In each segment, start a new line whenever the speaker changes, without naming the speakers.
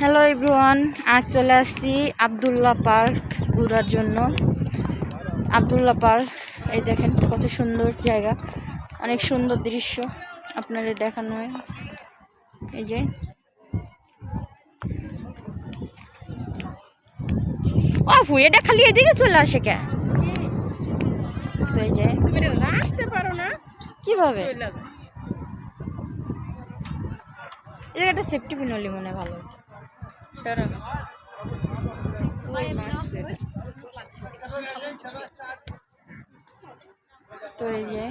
Hello everyone আজ চলে আসছি আবদুল্লাহ পার্ক ঘোরার জন্য। আবদুল্লাহ পার্ক এই দেখেন কত সুন্দর জায়গা। অনেক সুন্দর দৃশ্য আপনাদের দেখানো। হয় এই যে। অফু এটা খালি এদিকে চলে আসে কে? তো এই যে।
তুমি রাখতে পারো না
কীভাবে? এই জায়গাটা সেফটি পিন হলে মনে হয় ভালো। হতো তো এই যে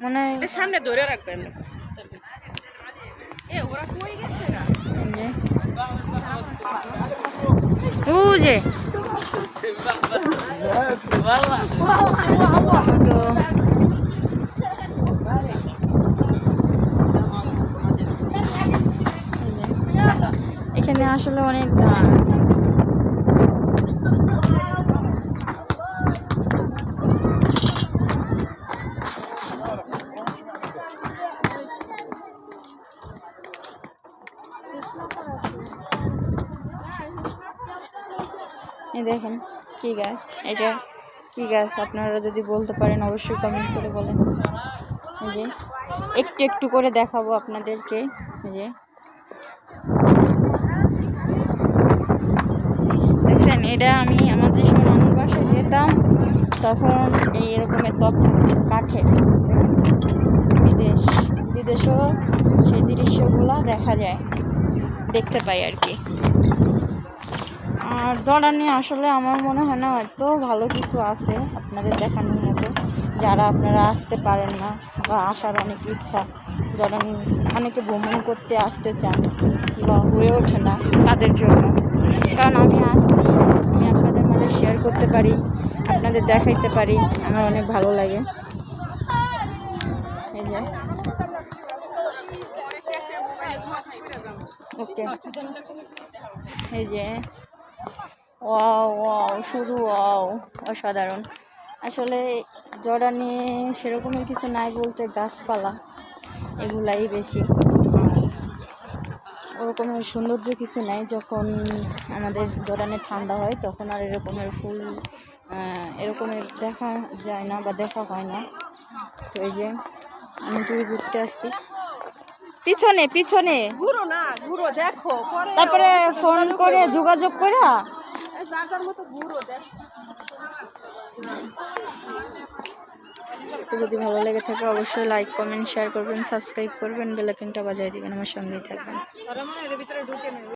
মনে হয়
সামনে ধরে রাখবেন। এ ওরা কই গেছে
তো এখানে আসলে অনেক গাছ। এই দেখেন, কি গাছ? এটা কি গাছ? আপনারা যদি বলতে পারেন, অবশ্যই কমেন্ট করে বলেন। এই যে, একটু একটু করে দেখাবো আপনাদেরকে। এই যে। দেখছেন, এটা আমি আমাদের সময় আমার বাসায় যেতাম, তখন এই এরকমের তথ্য কাঠের বিদেশ, বিদেশেও সেই দৃশ্যগুলো দেখা যায়, দেখতে পাই আর কি। আর জর্ডানে আসলে আমার মনে হয় না, হয়তো ভালো কিছু আছে আপনাদের দেখানোর মতো। যারা আপনারা আসতে পারেন না বা আসার অনেক ইচ্ছা, জর্ডান অনেকে ভ্রমণ করতে আসতে চান বা হয়ে ওঠে না তাদের জন্য। কারণ আমি আসছি, আমি আপনাদের মাঝে শেয়ার করতে পারি, আপনাদের দেখাইতে পারি, আমার অনেক ভালো লাগে। এই যে। ওকে এই যে। ওয়াও ওয়াও শুধু ওয়াও অসাধারণ। আসলে জর্ডানে সেরকমের কিছু নাই বলতে গাছপালা এগুলাই বেশি। ওরকমের সৌন্দর্য কিছু নাই যখন আমাদের জর্ডানে ঠান্ডা হয় তখন আর এরকমের ফুল এরকমের দেখা যায় না বা দেখা হয় না। তো এই যে আমি তুই ঘুরতে আসছি। পিছনে পিছনে।
ঘুরো না ঘুরো দেখো
তারপরে ফোন করে যোগাযোগ করে
যার যার মতো ঘুরো দেখো।
তো যদি ভালো লেগে থাকে অবশ্যই লাইক কমেন্ট শেয়ার করবেন সাবস্ক্রাইব করবেন বেলাইকনটা বাজায় দিবেন আমার সঙ্গেই থাকবেন।